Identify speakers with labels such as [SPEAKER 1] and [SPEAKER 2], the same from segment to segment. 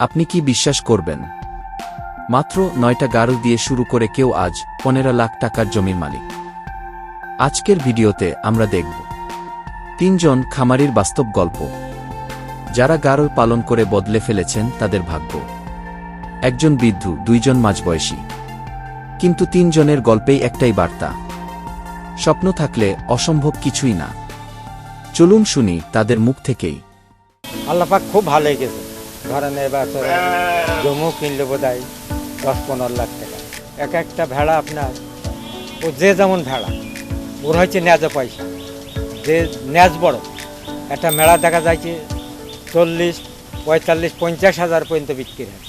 [SPEAKER 1] আপনি কি বিশ্বাস করবেন? মাত্র নয়টা গারু দিয়ে শুরু করে কেউ আজ পনেরো লাখ টাকার জমির মালিক। আজকের ভিডিওতে আমরা দেখব তিনজন খামারির বাস্তব গল্প। যারা গারো পালন করে বদলে ফেলেছেন তাদের ভাগ্য। একজন বৃদ্ধ, দুইজন মাঝবয়সী। কিন্তু তিনজনের গল্পেই একটাই বার্তা। স্বপ্ন থাকলে অসম্ভব কিছুই না। চলুন শুনি তাদের মুখ থেকেই।
[SPEAKER 2] আল্লাপাক খুব ভালো গেছে ধরেন এবার জমু কিনলে বোধ হয় দশ পনেরো লাখ টাকা। এক একটা ভেড়া আপনার, ও যে যেমন ভেড়া ওর হয়েছে ন্যাজ পয়সা। যে ন্যাজ বড়, একটা মেলা দেখা যাচ্ছে চল্লিশ, পঁয়তাল্লিশ, পঞ্চাশ হাজার পর্যন্ত বিক্রি হয়।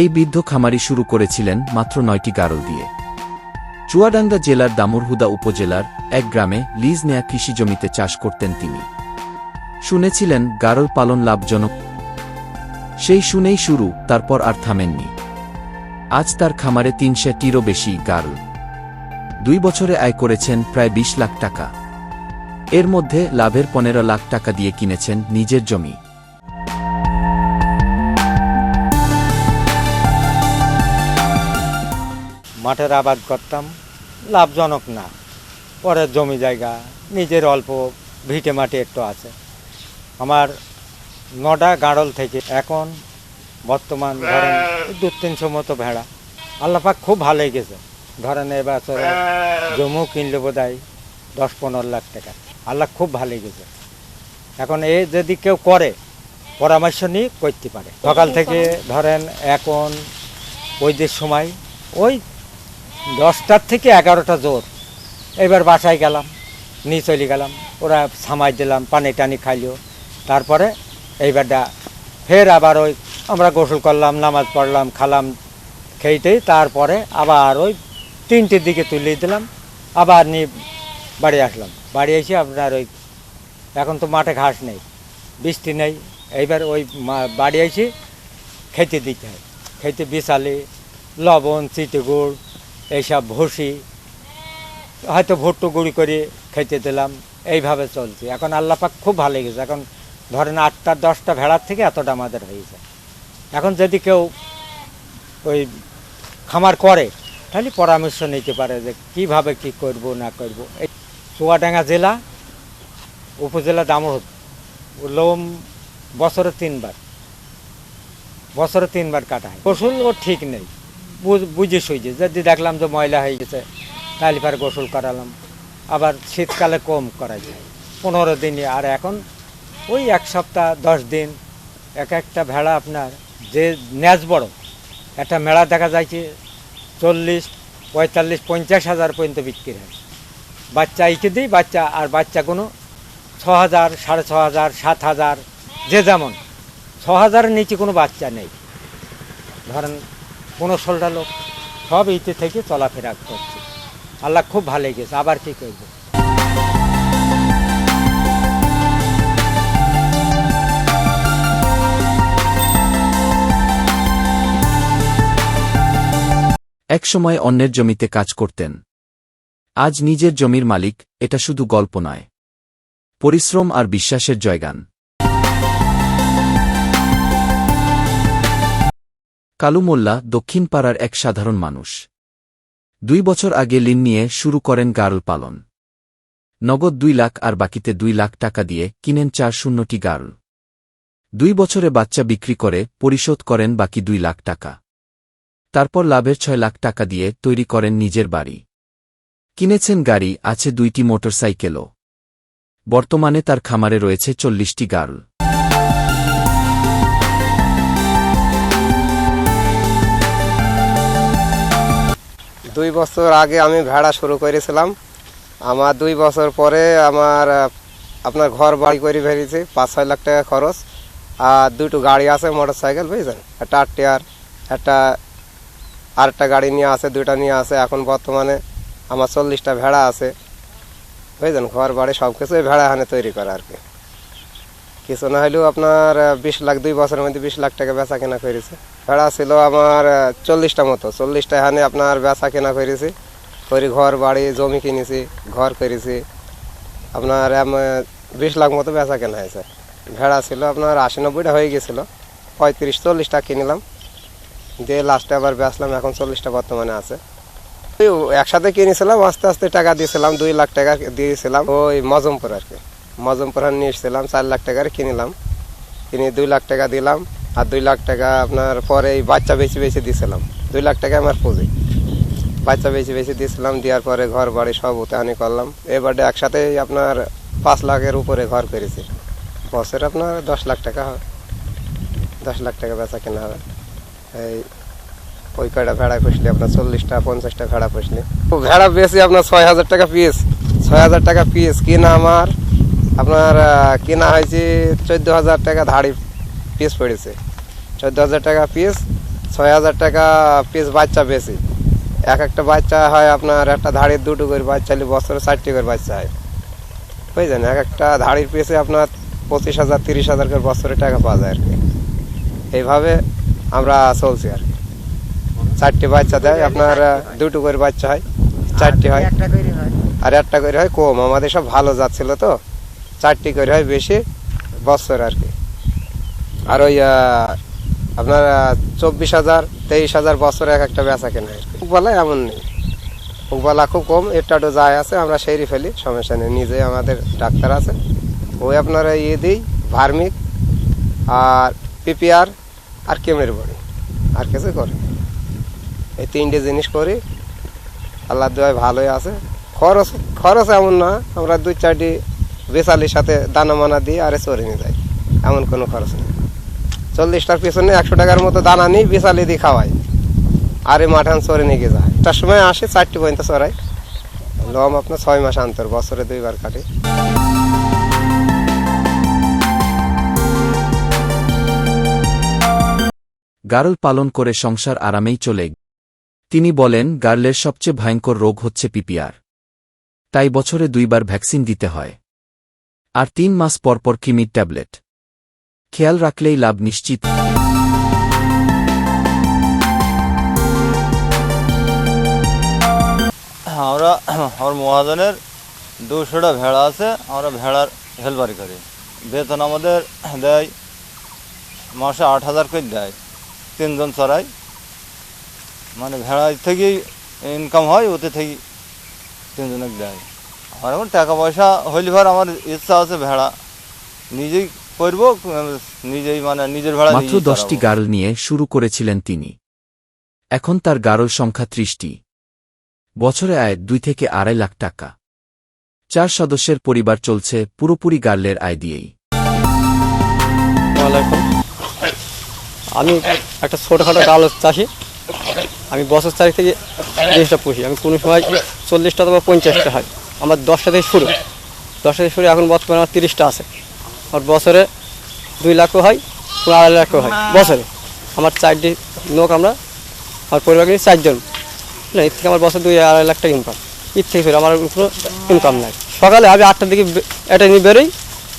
[SPEAKER 1] এই বৃদ্ধ খামারি শুরু করেছিলেন মাত্র নয়টি গারল দিয়ে। চুয়াডাঙ্গা জেলার দামুরহুদা উপজেলার এক গ্রামে লিজ নেয়া কৃষি জমিতে চাষ করতেন তিনি। শুনেছিলেন গারল পালন লাভজনক। সেই শুনেই শুরু, তারপর আর থামেননি। আজ তার খামারে তিনশোটিরও বেশি গারল। দুই বছরে আয় করেছেন প্রায় বিশ লাখ টাকা। এর মধ্যে লাভের পনেরো লাখ টাকা দিয়ে কিনেছেন নিজের জমি।
[SPEAKER 2] মাঠের আবাদ করতাম, লাভজনক না। পরের জমি জায়গা, নিজের অল্প ভিটে মাটি একটু আছে। আমার নটা গাড়ল থেকে এখন বর্তমান ধরেন দু তিনশো মতো ভেড়া। আল্লাপাক খুব ভালোই গেছে। ধরেন এবার জমু কিনলে বোধ হয় দশ পনেরো লাখ টাকা। আল্লাহ খুব ভালোই গেছে। এখন এ যদি কেউ করে, পরামর্শ নিয়ে করতে পারে। সকাল থেকে ধরেন এখন ওই যে সময় ওই দশটার থেকে এগারোটা জোর। এবার বাসায় গেলাম, নিয়ে চলে গেলাম। ওরা সামাই দিলাম, পানি টানি খাইলো। তারপরে এইবারটা ফের আবার ওই আমরা গোসল করলাম, নামাজ পড়লাম, খালাম খেয়েতেই তারপরে আবার ওই তিনটের দিকে তুলে দিলাম। আবার নিয়ে বাড়ি আসলাম। বাড়ি এসে আপনার ওই, এখন তো মাঠে ঘাস নেই, বৃষ্টি নেই। এইবার ওই বাড়ি এসে খেতে দিতে হয়। খেতে বিশালি লবণ, চিটে গুড় এইসব ভুসি, হয়তো ভুট্টু গুঁড়ি করে খেতে দিলাম। এইভাবে চলছে। এখন আল্লাপাক খুব ভালো গেছে এখন ধরেন আটটা, দশটা ভেড়ার থেকে এতটা আমাদের হয়ে যায় এখন যদি কেউ ওই খামার করে, তাহলে পরামর্শ নিতে পারে যে কীভাবে কি করব, না করব। এই চুয়াডাঙ্গা জেলা, উপজেলা দামোহর লোম বছরে তিনবার। বছরে তিনবার কাটা হয়। গোসল ও ঠিক নেই। বুঝ- সুঝে যদি দেখলাম যে ময়লা হয়ে গেছে তাহলে পরে গোসল করালাম, আবার শীতকালে কম করা যায়। পনেরো দিনে আর এখন ওই এক সপ্তাহ, দশ দিন, এক একটা ভেড়া আপনার যে ন্যাজ বড়, একটা মেলা দেখা যাচ্ছে চল্লিশ, পঁয়তাল্লিশ, পঞ্চাশ হাজার পর্যন্ত বিক্রি হয়। বাচ্চা ইকে দিই, বাচ্চা, আর বাচ্চা কোনো ছ হাজার, সাড়ে ছ হাজার, সাত হাজার, যে যেমন, ছ হাজারের নিচে কোনো বাচ্চা নেই। ধরেন ষোলটা লোক। সব ইতে থেকে চলাফেরা করছে। আল্লাহ খুব ভালো গেছে আবার কি করব?
[SPEAKER 1] একসময় অন্যের জমিতে কাজ করতেন। আজ নিজের জমির মালিক, এটা শুধু গল্প নয়। পরিশ্রম আর বিশ্বাসের জয়গান। কালু মোল্লা দক্ষিণ পাড়ার এক সাধারণ মানুষ। দুই বছর আগে লিন নিয়ে শুরু করেন গারল পালন। নগদ দুই লাখ আর বাকিতে দুই লাখ টাকা দিয়ে কিনেন চার শূন্যটি গারল। দুই বছরে বাচ্চা বিক্রি করে পরিশোধ করেন বাকি দুই লাখ টাকা। তারপর লাভের ছয় লাখ টাকা দিয়ে তৈরি করেন নিজের বাড়ি। কিনেছেন গাড়ি, আছে দুইটি মোটরসাইকেলও। বর্তমানে তার খামারে রয়েছে চল্লিশটি গার্ল।
[SPEAKER 3] দুই বছর আগে আমি ভেড়া শুরু করেছিলাম। আমার দুই বছর পরে আমার আপনার ঘর বাড়ি করে ফেলেছি, পাঁচ ছয় লাখ টাকা খরচ। আর দুটো গাড়ি আছে মোটর সাইকেল বুঝছেন? একটা আটটিয়ার একটা, আরেকটা গাড়ি নিয়ে আছে, দুইটা নিয়ে আছে। এখন বর্তমানে আমার চল্লিশটা ভেড়া আছে। বুঝলেন ঘর বাড়ি সব কিছু ভেড়া এখানে তৈরি করা আর কি। কিছু না হলেও আপনার বিশ লাখ, দুই বছরের মধ্যে বিশ লাখ টাকা বেচা কেনা করেছে। ভেড়া ছিল আমার চল্লিশটা মতো। চল্লিশটা হানে আপনার বেচা কেনা করেছি। করে ঘর, বাড়ি, জমি কিনেছি, ঘর করেছি। আপনার বিশ লাখ মতো বেচা কেনা হয়েছে। ভেড়া ছিল আপনার আশি নব্বইটা হয়ে গেছিল। পঁয়ত্রিশ, চল্লিশটা কিনলাম। দিয়ে লাস্টে আবার বেচলাম, এখন চল্লিশটা বর্তমানে আছে। একসাথে কিনেছিলাম, আস্তে আস্তে টাকা দিয়েছিলাম, দুই লাখ টাকা দিয়েছিলাম, ওই মজমপুর আর কি। মজমপুর নিয়ে এসেছিলাম, চার লাখ টাকার কিনলাম। কিনে দুই লাখ টাকা দিলাম, আর দুই লাখ টাকা আপনার পরে এই বাচ্চা বেশি বেশি দিয়েছিলাম দুই লাখ টাকা আমার পুঁজি। বাচ্চা বেশি বেশি দিয়েছিলাম দেওয়ার পরে ঘর বাড়ি সব উতানি করলাম। এবারে একসাথে আপনার পাঁচ লাখের উপরে ঘর করেছি বছরে আপনার দশ লাখ টাকা হবে দশ লাখ টাকা বেচা কেনা হবে এই ওই কয়টা ভেড়া পুষলে, আপনার চল্লিশটা, পঞ্চাশটা ভেড়া পুষলে। ভেড়া বেশি আপনার ছয় হাজার টাকা পিস। ছয় হাজার টাকা পিস, কিনা আমার আপনার কেনা হয়েছে চোদ্দ হাজার টাকা ধাড়ি পিস পড়েছে। চোদ্দ হাজার টাকা পিস ছয় হাজার টাকা পিস বাচ্চা বেশি। এক একটা বাচ্চা হয় আপনার একটা ধাড়ির দুটো করে বাচ্চা হলে বছরে চারটি করে বাচ্চা হয়। বুঝলেন? এক একটা ধাড়ির পিসে আপনার পঁচিশ হাজার তিরিশ হাজার করে বছরে টাকা পাওয়া যায় আর কি। এইভাবে আমরা চলছি আর কি। চারটি বাচ্চা দেয় আপনার দুটো করে বাচ্চা হয় চারটি হয়। আর একটা করে হয় কম। আমাদের সব ভালো যাচ্ছিল তো। চারটি করে হয় বেশি বছর আর কি। আর ওই আপনার চব্বিশ হাজার, তেইশ হাজার বছরে এক একটা বেচা কেনা আর কি। বলা এমন নেই। বলা খুব কম একটু যায় আছে, আমরা সেরি ফেলি, সমস্যা নেই, নিজে আমাদের ডাক্তার আছে। ওই আপনার ইয়ে দিই, ভার্মিক আর পিপিআর আর কেমের বড়ি, আর কিছু করে এই তিনটে জিনিস করি আল্লাহ দেওয়ায় ভালোই আছে। খরচ খরচ এমন না, আমরা দুই চারটি বেচালির সাথে দানা মানা দিয়ে আরে চরে নিয়ে যাই এমন কোনো খরচ নেই। চল্লিশটার পিছনে একশো টাকার মতো দানা নিই বেচালি দিয়ে খাওয়াই আরে মাঠান চরে নিয়ে গিয়ে যায়। তার সময় আসে, চারটি পর্যন্ত চড়াই লম আপনার ছয় মাস অন্তর বছরে দুইবার কাটে।
[SPEAKER 1] গারল পালন করে সংসার আরামেই চলে। তিনি বলেন, গার্লের সবচেয়ে ভয়ঙ্কর রোগ হচ্ছে পিপিআর। তাই বছরে দুইবার ভ্যাকসিন দিতে হয়। আর তিন মাস পরপর কিমির ট্যাবলেট। খেয়াল রাখলেই লাভ নিশ্চিত।
[SPEAKER 4] আমরা আমার মহাজনের দুশোটা ভেড়া আছে, আমরা ভেড়ার হেলপারি করি। বেতন আমাদের দেয়, মাসে আট হাজার করে দেয়, তিনজন চড়াই। মানে ভেড়া থেকেই ইনকাম হয়, ওতে থেকেই তিনজনকে দেয়। আর এখন টাকা পয়সা হইলে ভার আমার ইচ্ছা আছে ভেড়া। নিজেই করব নিজেই মানে নিজের ভেড়া
[SPEAKER 1] মাত্র দশটি। গারল নিয়ে শুরু করেছিলেন তিনি। এখন তার গারল সংখ্যা ত্রিশটি। বছরে আয় দুই থেকে আড়াই লাখ টাকা। চার সদস্যের পরিবার চলছে পুরোপুরি গার্লের আয় দিয়েই।
[SPEAKER 5] আমি একটা ছোটোখাটো ডাল চাষি। আমি বছর তারিখ থেকে জিনিসটা পুষি। আমি কোনো সময় চল্লিশটা অথবা পঞ্চাশটা হয়। আমার দশটা থেকে শুরু। দশটা থেকে শুরু এখন বর্তমানে আমার তিরিশটা আছে। আমার বছরে দুই লাখও হয় কোনো আড়াই লাখও হয়। বছরে। আমার চারটি লোক আমরা আমার পরিবারকে নিয়ে চারজন। না এর থেকে আমার বছর দুই আড়াই লাখ টাকা ইনকাম এর থেকে শুরু আমার কোনো ইনকাম নাই। সকালে আমি আটটার দিকে এটা নিয়ে বেরোই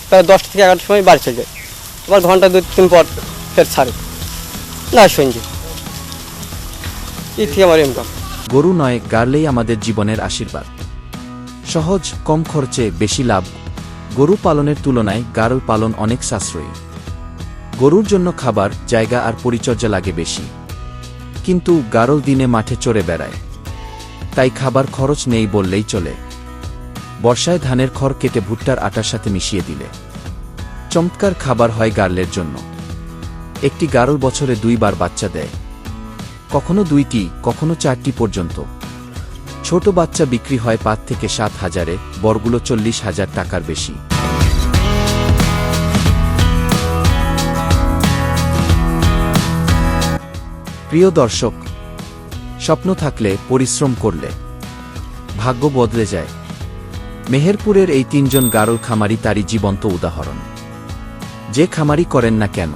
[SPEAKER 5] প্রায় দশটা থেকে এগারোটার সময় বাড়ি চলে যাই। আবার ঘণ্টা দুই তিন পর ফের ছাড়ি। না সঞ্জি এর থেকে আমার ইনকাম
[SPEAKER 1] গরু নয় গার্লেই আমাদের জীবনের আশীর্বাদ। সহজ, কম খরচে বেশি লাভ। গরু পালনের তুলনায় গারল পালন অনেক সাশ্রয়ী। গরুর জন্য খাবার, জায়গা আর পরিচর্যা লাগে বেশি। কিন্তু গারল দিনে মাঠে চড়ে বেড়ায়। তাই খাবার খরচ নেই বললেই চলে। বর্ষায় ধানের খড় কেটে ভুট্টার আটার সাথে মিশিয়ে দিলে। চমৎকার খাবার হয় গার্লের জন্য। একটি গারল বছরে দুইবার বাচ্চা দেয়। কখনো দুইটি, কখনো চারটি পর্যন্ত। ছোট বাচ্চা বিক্রি হয় পাঁচ থেকে সাত হাজারে বড়গুলো চল্লিশ হাজার টাকার বেশি। প্রিয় দর্শক, স্বপ্ন থাকলে, পরিশ্রম করলে। ভাগ্য বদলে যায়। মেহেরপুরের এই তিনজন গারল খামারি তারই জীবন্ত উদাহরণ। যে খামারি করেন না কেন?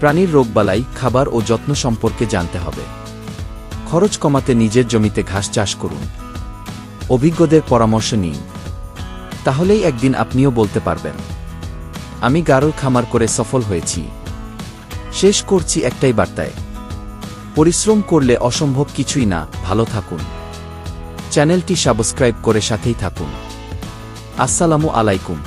[SPEAKER 1] প্রাণীর রোগবালাই, খাবার ও যত্ন সম্পর্কে জানতে হবে। খরচ কমাতে নিজের জমিতে ঘাস চাষ করুন। অভিজ্ঞদের পরামর্শ নিন। তাহলেই একদিন আপনিও বলতে পারবেন, আমি গারল খামার করে সফল হয়েছি। শেষ করছি একটাই বার্তায়। পরিশ্রম করলে অসম্ভব কিছুই না। ভালো থাকুন। চ্যানেলটি সাবস্ক্রাইব করে সাথেই থাকুন। আসসালামু আলাইকুম।